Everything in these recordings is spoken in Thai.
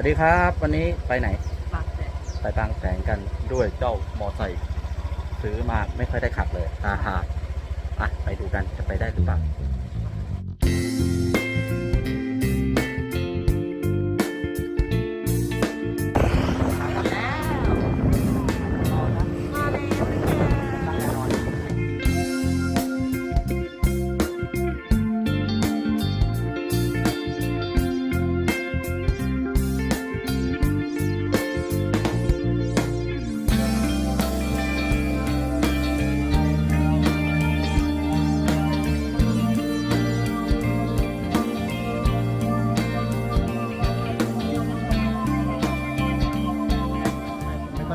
วัสดีครับ วันนี้ไปไหนปากแตกไปบางแสนกันด้วยเจ้ามอไซค์ซื้อมาไม่ค่อยได้ขับเลยตาหาอะไปดูกันจะไปได้หรือเปล่า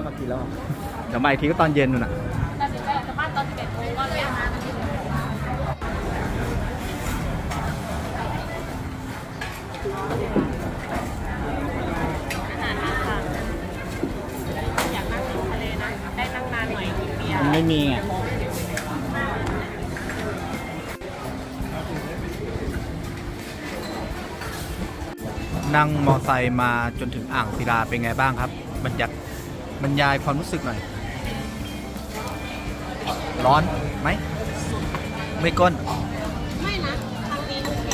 ไม่ค่อยมากินแล้วเดี๋ยวมาอีกทีก็ตอนเย็นนู่นน่ะตัดสินใจออกจากบ้านตอน11โมงก็เลยมาอาหารมาค่ะอยากนั่งริมทะเลนะได้นั่งนานหน่อยกินเบียร์มันไม่มีไงนั่งมอไซค์มาจนถึงอ่างศิลาเป็นไงบ้างครับ บรรยาก บรรยายความรู้สึกหน่อย ร้อนไหมไม่ก้น ไม่นะครั้งนี้โอเค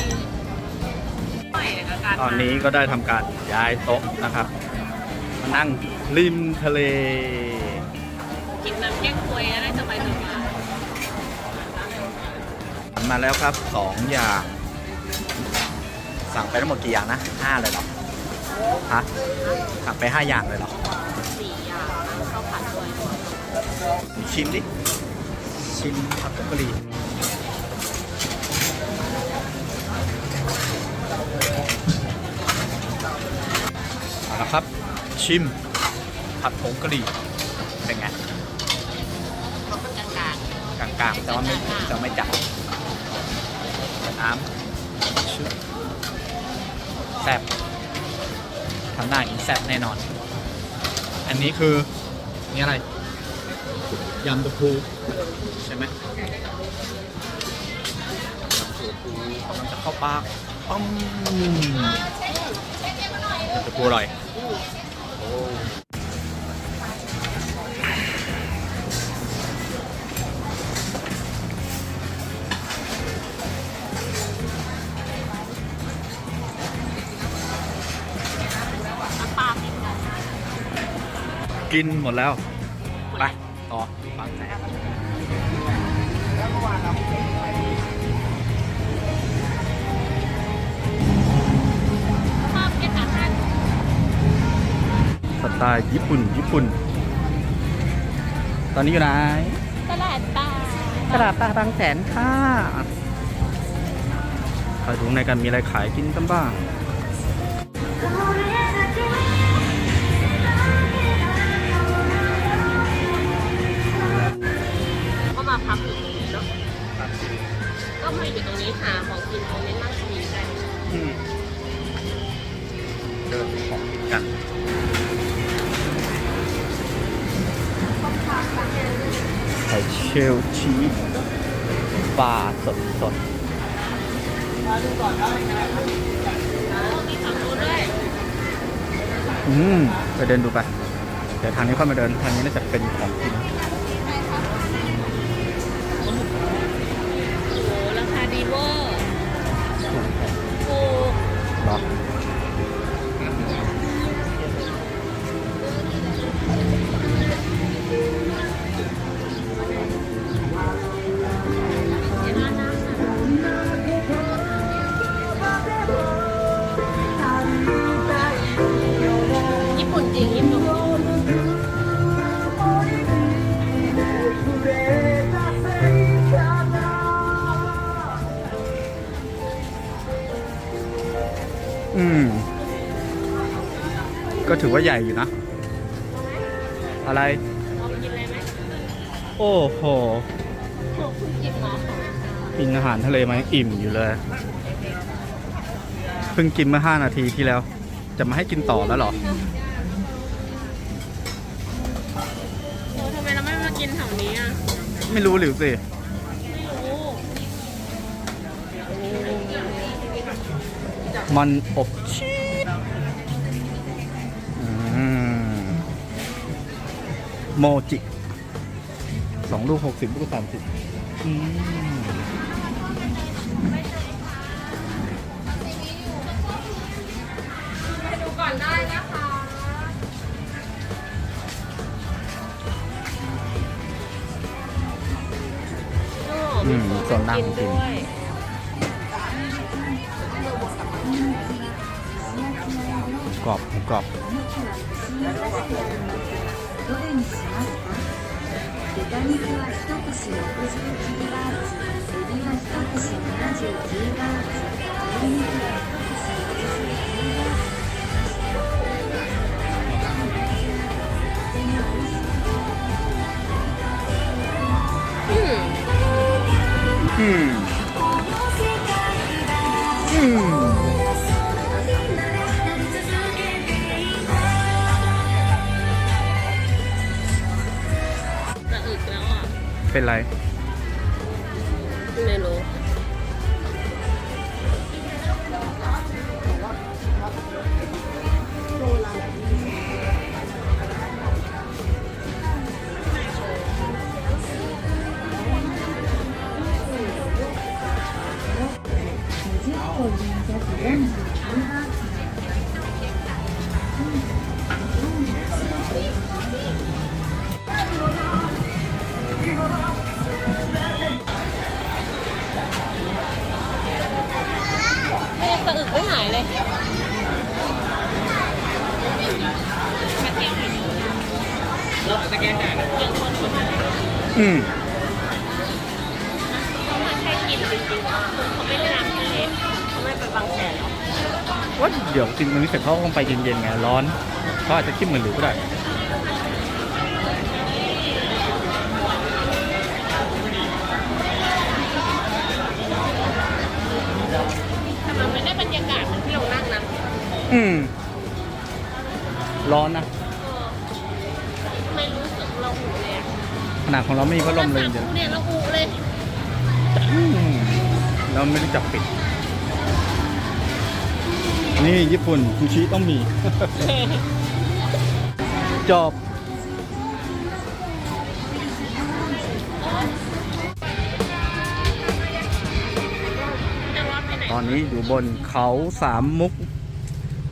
ไม่กับการตอนนี้ก็ได้ทำการย้ายโต๊ะนะครับ มานั่งริมทะเล กินน้ำแก้งควยได้สบายสบายมาแล้วครับสองอย่าง สั่งไปทั้งหมดกี่อย่างนะห้าเลยเหรอ ฮะ สั่งไปห้าอย่างเลยเหรอ ชิมดิ ชิมผัดผงกะหรี่เอาละครับ ชิม ผัดผงกะหรี่เป็นไงกลางกลางๆแต่ว่าไม่จะไม่จัดน้ำชุบแซ่บทำหน้าอย่างนี้แซ่บแน่นอน อันนี้คือ นี่อะไร ยำตะพูใช่ไหมยำตะพูกำลังจะเข้าปากปั๊มยำตะพูอร่อยโอ้ๆน้ำปลาพริกนะกินหมดแล้ว ไป ต่อฟังแสนชอบกินอาหารสไตล์ญี่ปุ่น ญี่ปุ่น ตอนนี้อยู่ไหน ตลาดปลาตลาดปลาบางแสนค่ะไปดูในกันมีอะไรขายกินกันบ้าง ปลาสดสดมีฝั่งนู้นด้วยๆอืมไปเดินดูไป เดี๋ยวทางนี้ค่อยมาเดิน ทางนี้น่าจะเป็นของกิน อืม ก็ถือว่าใหญ่อยู่นะ อะไรเอาไปกินเลยไหมโอ้โหโอ้คุณกินมาค่ะกินอาหารทะเลมายังอิ่มอยู่เลย เพิ่งกินเมื่อ5นาทีที่แล้ว จะมาให้กินต่อแล้วเหรอโอ้ทำไมเราไม่มากินแถวนี้อะ ไม่รู้หรือสิ มันอบชีสโมจิสองลูกหกสิบลูกสามสิบก่อนได้นะคะอืมส่วนดังจริง かポカどれにしますか？豚肉は一串60キロバーツ เป็นไร ไม่รู้ กินจริงๆเขาไม่ได้น้ำทะเลเขาไม่ไปบางแสนหรอกว่าเดี๋ยวกินมื้อนี้เสร็จเขาคงไปเย็นๆไงร้อนเขาอาจจะคิดเหมือนหรือก็ได้แต่มันไม่ได้บรรยากาศเหมือนที่เรานั่งนะอืม ร้อนนะเออไม่รู้สึกเราหูเลยอะขนาดของเราไม่มีพัดลมเลยราเดี๋ยว เนี่ยเราหูเลย อืมเราไม่รู้จักปิด นี่ญี่ปุ่นซูชิต้องมี จบตอนนี้อยู่บนเขาสามมุก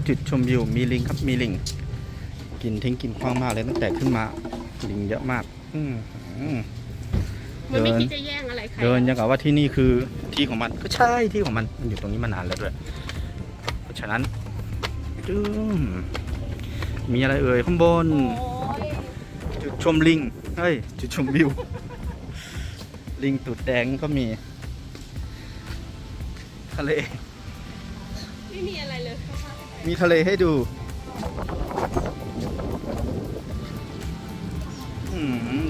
จุดชมวิวมีลิงครับมีลิง กินทิ้งกินคว้างมากเลยตั้งแต่ขึ้นมา ลิงเยอะมาก อืม มมันไม่เดินคิดจะแย่งอะไรใครเดินยังกับว่าที่นี่คือที่ของมันก็ใช่ที่ของมันมันอยู่ตรงนี้มานานแล้วด้วยเพราะฉะนั้นจึ้มมีอะไรเอ่ยข้างบนโอ้ยจุดชมลิงเฮ้ยจุดชมวิว ลิงตูดแดงก็มีทะเลไม่มีอะไรเลย มีทะเลให้ดู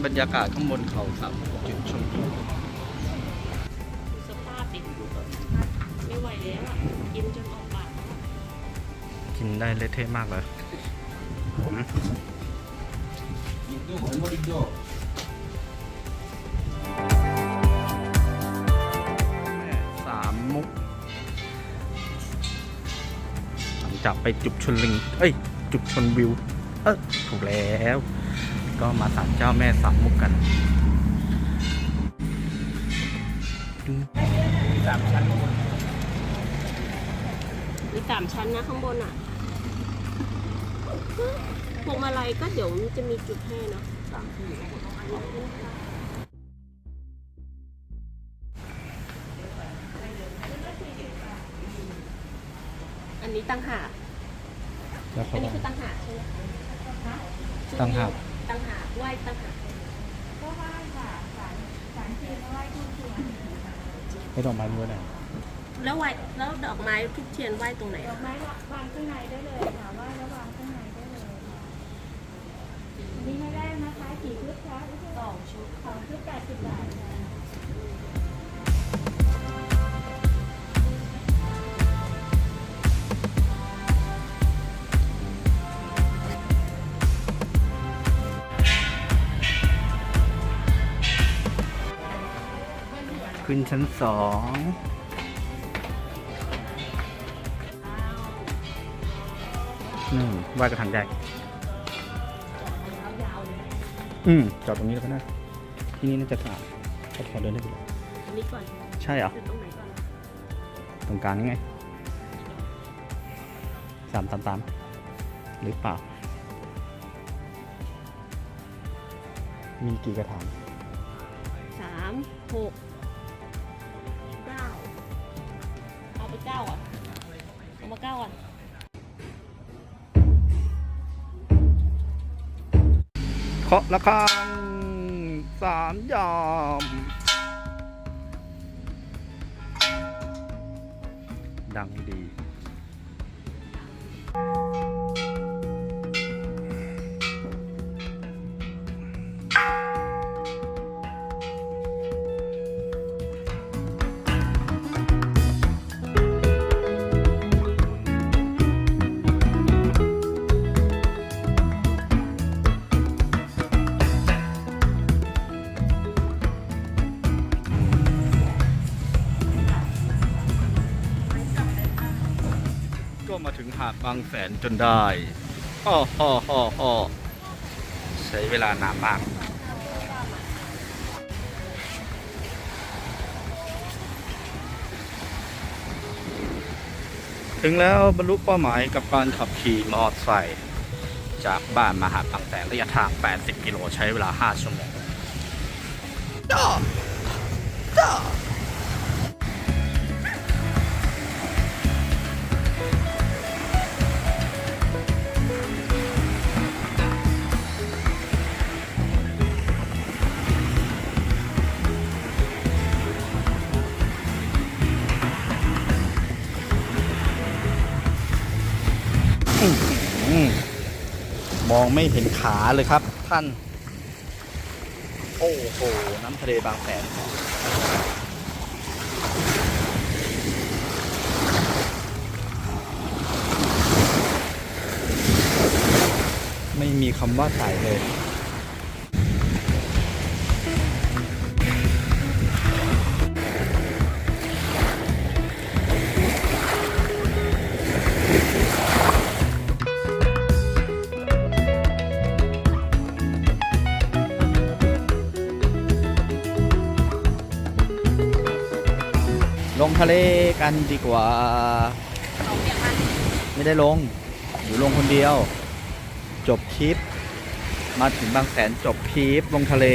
บรรยากาศข้างบนเขาครับจุดชมวิวดูสภาพดิไม่ไหวแล้วอะ กินจนออกปากกินได้เละเทะมากเลยอืมแม่สามมุกหลังจากไปจุดชนลิง เอ้ย จุดชนวิว เออถูกแล้ว ก็มาศาลเจ้าแม่สามมุกกันสามชั้นมีสามชั้นนะข้างบนอะพวงมาลัยก็เดี๋ยวจะมีจุดให้เนาะอันนี้ตั้งหากอันนี้คือตั้งหากใช่ไหมตั้งหาก ตั้งหากไหว้ตั้งหากให้ดอกไม้ด้วยหน่อยแล้วไหว้แล้วดอกไม้ทุกเทียนไหว้ตรงไหนอะไม้วางข้างในได้เลยค่ะว่าแล้ววางข้างในได้เลยอันนี้ไม่ได้นะคะกี่ชุดคะสองชุดสองชุดแปดสิบบาทค่ะ นชั้นสองนี่ไหว่ากระถางใหญ่อืมจอดตรงนี้แล้วก็ได้ที่นี่น่าจะสะอาดก็พอเดินได้ไปเลยอันนี้ก่อนใช่เหรอคือตรงไหนก่อน ตรงกลางนี่ไงสามสามสามหรือเปล่า มีกี่กระถางสามหก เคาะระฆังสามยามดังดีางแสนจนได้อ้ออ้ออ้ออ้อใช้เวลานานมากถึงแล้วบรรลุเป้าหมายกับการขับขี่มอเตอร์ไซค์จากบ้านมาหาดบางแสนระยะทาง 80 กิโลใช้เวลา 5 ชั่วโมง องไม่เห็นขาเลยครับท่าน โอ้โห น้ำทะเลบางแสนไม่มีคำว่าใสเลย ลงทะเลกันดีกว่า ไม่ได้ลง อยู่ลงคนเดียว จบคลิป มาถึงบางแสนจบคลิปลงทะเล